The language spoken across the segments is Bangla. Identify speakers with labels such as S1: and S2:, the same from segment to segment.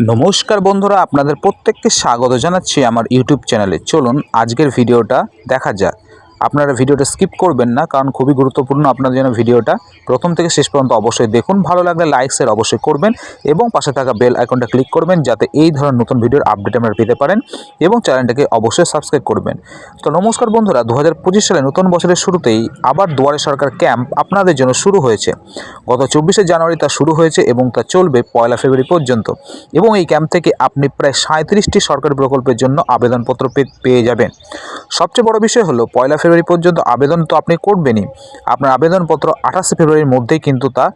S1: নমস্কার বন্ধুরা আপনাদের প্রত্যেককে স্বাগত জানাচ্ছি আমার ইউটিউব চ্যানেলে। চলুন আজকের ভিডিওটা দেখা যাক। আপনারা ভিডিওটা স্কিপ করবেন না, কারণ খুবই গুরুত্বপূর্ণ আপনাদের জন্য ভিডিওটা। প্রথম থেকে শেষ পর্যন্ত অবশ্যই দেখুন, ভালো লাগলে লাইক শেয়ার অবশ্যই করবেন এবং পাশে থাকা বেল আইকনটা ক্লিক করবেন, যাতে এই ধরনের নতুন ভিডিওর আপডেট আপনারা পেতে পারেন এবং চ্যানেলটাকে অবশ্যই সাবস্ক্রাইব করবেন। তো নমস্কার বন্ধুরা দু হাজার পঁচিশ সালে নতুন বছরের শুরুতেই আবার দুয়ারে সরকার ক্যাম্প আপনাদের জন্য শুরু হয়েছে। গত চব্বিশে জানুয়ারি তা শুরু হয়েছে এবং তা চলবে পয়লা ফেব্রুয়ারি পর্যন্ত। এবং এই ক্যাম্প থেকে আপনি প্রায় সাঁত্রিশটি সরকারি প্রকল্পের জন্য আবেদনপত্র পেয়ে যাবেন। সবচেয়ে বড় বিষয় হলো, পয়লা ফেব্রুয়ারি পর্যন্ত আবেদন তো আপনি করবেনই। আপনার আবেদনপত্র আঠাশে ফেব্রুয়ারির মধ্যেই কিন্তু তা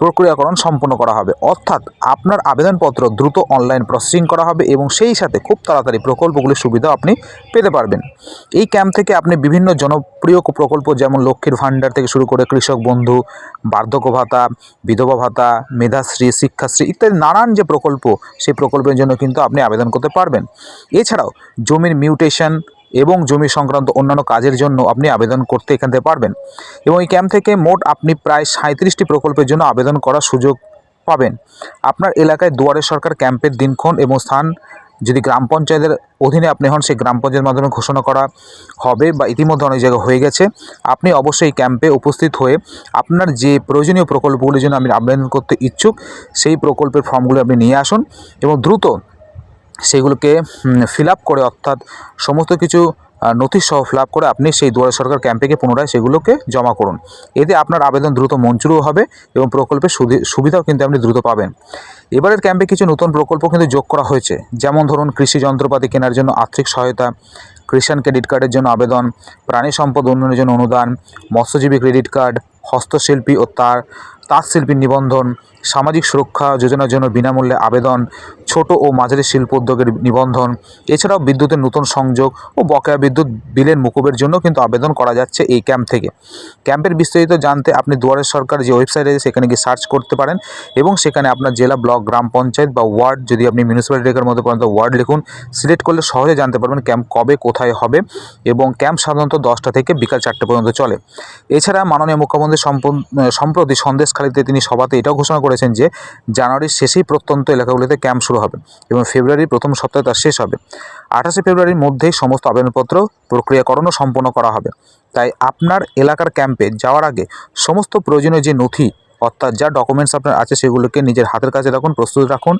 S1: প্রক্রিয়াকরণ সম্পন্ন করা হবে। অর্থাৎ আপনার আবেদনপত্র দ্রুত অনলাইন প্রসেসিং করা হবে এবং সেই সাথে খুব তাড়াতাড়ি প্রকল্পগুলির সুবিধা আপনি পেতে পারবেন। এই ক্যাম্প থেকে আপনি বিভিন্ন জনপ্রিয় প্রকল্প যেমন লক্ষ্মীর ভাণ্ডার থেকে শুরু করে কৃষক বন্ধু, বার্ধক্য ভাতা, বিধবা ভাতা, মেধাশ্রী, শিক্ষাশ্রী ইত্যাদি নানান যে প্রকল্প, সেই প্রকল্পের জন্য কিন্তু আপনি আবেদন করতে পারবেন। এছাড়াও জমির মিউটেশন এবং জমি সংক্রান্ত অন্যান্য কাজের জন্য আপনি আবেদন করতে এখান পারবেন। এবং এই ক্যাম্প থেকে মোট আপনি প্রায় সাঁত্রিশটি প্রকল্পের জন্য আবেদন করার সুযোগ পাবেন। আপনার এলাকায় দুয়ারে সরকার ক্যাম্পের দিনক্ষণ এবং স্থান যদি গ্রাম পঞ্চায়েতের অধীনে আপনি হন, সেই গ্রাম পঞ্চায়েতের মাধ্যমে ঘোষণা করা হবে বা ইতিমধ্যে অনেক জায়গায় হয়ে গেছে। আপনি অবশ্যই ক্যাম্পে উপস্থিত হয়ে আপনার যে প্রয়োজনীয় প্রকল্পগুলির জন্য আপনি আবেদন করতে ইচ্ছুক, সেই প্রকল্পের ফর্মগুলো আপনি নিয়ে আসুন এবং দ্রুত সেগুলোকে ফিল করে অর্থাৎ সমস্ত কিছু নথি সহ ফিল করে আপনি সেই দুয়ারে সরকার ক্যাম্পে গিয়ে পুনরায় সেগুলোকে জমা করুন। এতে আপনার আবেদন দ্রুত মঞ্জুরও হবে এবং প্রকল্পের সুবিধাও কিন্তু আপনি দ্রুত পাবেন। এবারের ক্যাম্পে কিছু নতুন প্রকল্প কিন্তু যোগ করা হয়েছে। যেমন ধরুন, কৃষি যন্ত্রপাতি কেনার জন্য আর্থিক সহায়তা, কৃষাণ ক্রেডিট কার্ডের জন্য আবেদন, প্রাণী সম্পদ উন্নয়নের জন্য অনুদান, মৎস্যজীবী ক্রেডিট কার্ড হস্তশিল্পী ও তার তাঁত শিল্পীর নিবন্ধন, সামাজিক সুরক্ষা যোজনার জন্য বিনামূল্যে আবেদন, ছোট ও মাঝারি শিল্প উদ্যোগের নিবন্ধন, এছাড়াও বিদ্যুতের নতুন সংযোগ ও বকেয়া বিদ্যুৎ বিলের মুকুবের জন্য কিন্তু আবেদন করা যাচ্ছে এই ক্যাম্প থেকে। ক্যাম্পের বিস্তারিত জানতে আপনি দুয়ারের সরকার যে ওয়েবসাইট আছে সেখানে গিয়ে সার্চ করতে পারেন এবং সেখানে আপনার জেলা, ব্লক, গ্রাম পঞ্চায়েত বা ওয়ার্ড যদি আপনি মিউনিসিপ্যালিটি মধ্যে পর্যন্ত ওয়ার্ড লিখুন। সিলেক্ট করলে সহজে জানতে পারবেন ক্যাম্প কবে, কোথায় হবে এবং ক্যাম্প সাধারণত দশটা থেকে বিকাল চারটে পর্যন্ত চলে। এছাড়া মাননীয় মুখ্যমন্ত্রী সম্পন- সম্প্রতি সন্দেশখালীতে তিনি সভাতে এটাও ঘোষণা করেছেন যে জানুয়ারির শেষেই প্রত্যন্ত এলাকাগুলিতে ক্যাম্প শুরু হবে এবং ফেব্রুয়ারির প্রথম সপ্তাহে তা শেষ হবে। আঠাশে ফেব্রুয়ারির মধ্যেই সমস্ত আবেদনপত্র প্রক্রিয়াকরণও সম্পন্ন করা হবে। তাই আপনার এলাকার ক্যাম্পে যাওয়ার আগে সমস্ত প্রয়োজনীয় যে নথি অর্থাৎ যা ডকুমেন্টস আপনার আছে সেগুলোকে নিজের হাতের কাছে রাখুন, প্রস্তুত রাখুন।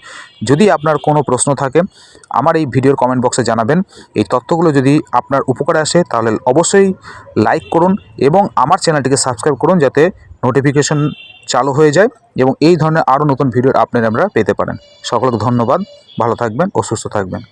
S1: যদি আপনার কোনো প্রশ্ন থাকে, আমার এই ভিডিওর কমেন্ট বক্সে জানাবেন। এই তথ্যগুলো যদি আপনার উপকারে আসে, তাহলে অবশ্যই লাইক করুন এবং আমার চ্যানেলটিকে সাবস্ক্রাইব করুন যাতে নোটিফিকেশন চালু হয়ে যায় এবং এই ধরনের আরও নতুন ভিডিওর আপনি আমরা পেতে পারেন। সকলকে ধন্যবাদ, ভালো থাকবেন ও সুস্থ থাকবেন।